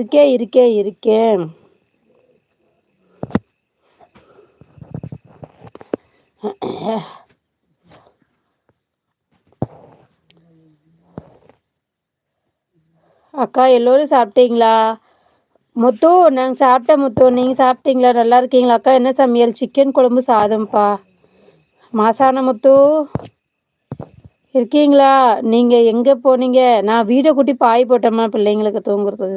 இருக்கே இருக்கே இருக்கேன் அக்கா எல்லோரும் சாப்பிட்டீங்களா? முத்து நாங்கள் சாப்பிட்டேன் முத்து. நீங்கள் சாப்பிட்டீங்களா? நல்லா இருக்கீங்களா? அக்கா என்ன சமையல்? சிக்கன் குழம்பு சாதம்ப்பா. மாசான முத்து இருக்கீங்களா? நீங்கள் எங்கே போனீங்க? நான் வீடை கூட்டி பாய் போட்டேம்மா பிள்ளைங்களுக்கு தூங்குறது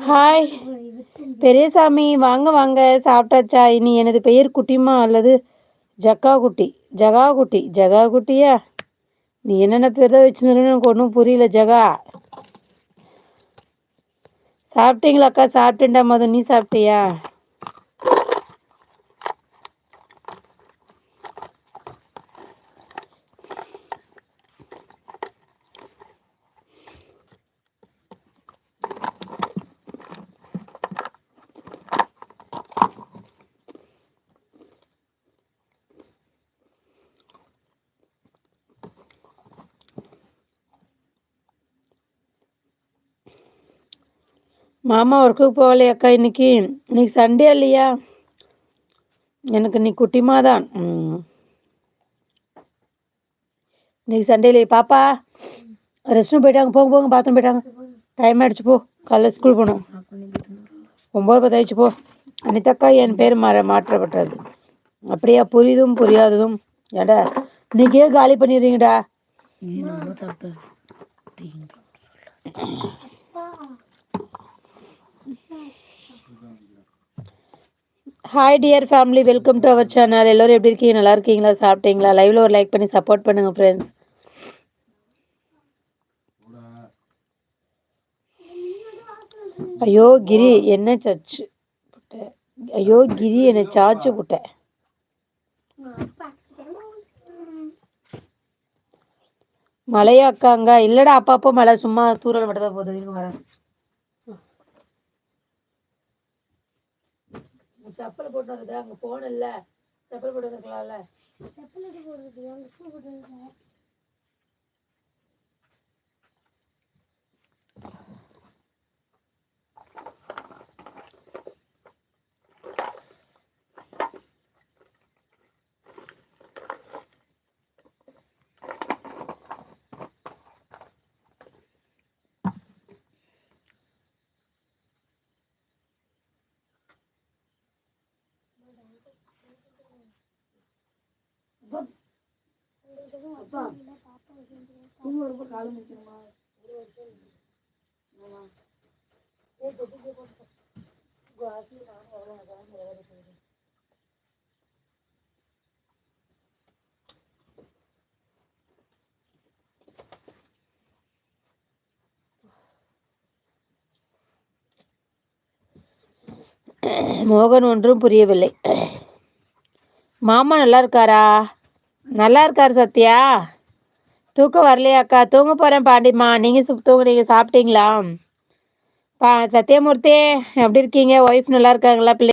ஹாய் பெரியசாமி வாங்க வாங்க. சாப்பிட்டாச்சா? இனி எனது பெயர் குட்டிமா அல்லது ஜக்கா குட்டி ஜகா குட்டி ஜகா குட்டியா நீ என்னென்ன பேர் தான் வச்சுருந்தேன்னு எனக்கு ஒன்றும் புரியல ஜகா. சாப்பிட்டீங்களாக்கா? சாப்பிட்டேன்டா மொதல் நீ சாப்பிட்டியா? மாமா ஒர்க்குக்கு போகலையாக்கா இன்னைக்கு. இன்னைக்கு சண்டே இல்லையா? எனக்கு இன்னைக்கு குட்டிமா தான். இன்னைக்கு சண்டே இல்லையா. பாப்பா ரெஸ்ட் ரூம் போயிட்டாங்க. போங்க போங்க பாத்ரூம் போயிட்டாங்க. டைம் ஆயிடுச்சு போ. காலைல ஸ்கூல் போகணும். ஒம்பது பத்தாயிடுச்சு போ. அனிதாக்கா என் பேர் மாற மாற்றப்பட்டது. அப்படியா? புரியுதும் புரியாததும். ஏடா இன்னைக்கே காலி பண்ணிடுறீங்கடா? Hi dear family welcome to our channel எல்லோரும் எப்படி இருக்கீங்க? நல்லா இருக்கீங்களா? சாப்பிட்டீங்களா? லைவ்ல ஒரு லைக் பண்ணி சப்போர்ட் பண்ணுங்க ஃப்ரெண்ட்ஸ் ஐயோ கிரி என்ன சச்சு புட்ட? ஐயோ கிரி என்ன சாச்சு புட்ட. மழையாக்காங்க இல்லடா அப்பப்போ மழை. சும்மா தூரல் மட்டும் தான் போகுது வரேன். செப்பல் போட்டு வந்துட்டேன் அங்கே போன இல்லை. செப்பல் போட்டு வந்துருக்கலாம்ல. செப்பல் போட்டு போடுறது அங்கே ஷூ போட்டு வந்துருக்கேன். மோகன் ஒன்றும் புரியவில்லை. மாமா நல்லா இருக்காரா? நல்லா இருக்காரு சத்யா. தூக்கம் வரலையாக்கா தூங்க போகிறேன் பாண்டிமா நீங்கள் சு தூங்க நீங்கள் சாப்பிட்டீங்களா? பா சத்யமூர்த்தி எப்படி இருக்கீங்க? ஒய்ஃப் நல்லா இருக்காங்களா பிள்ளை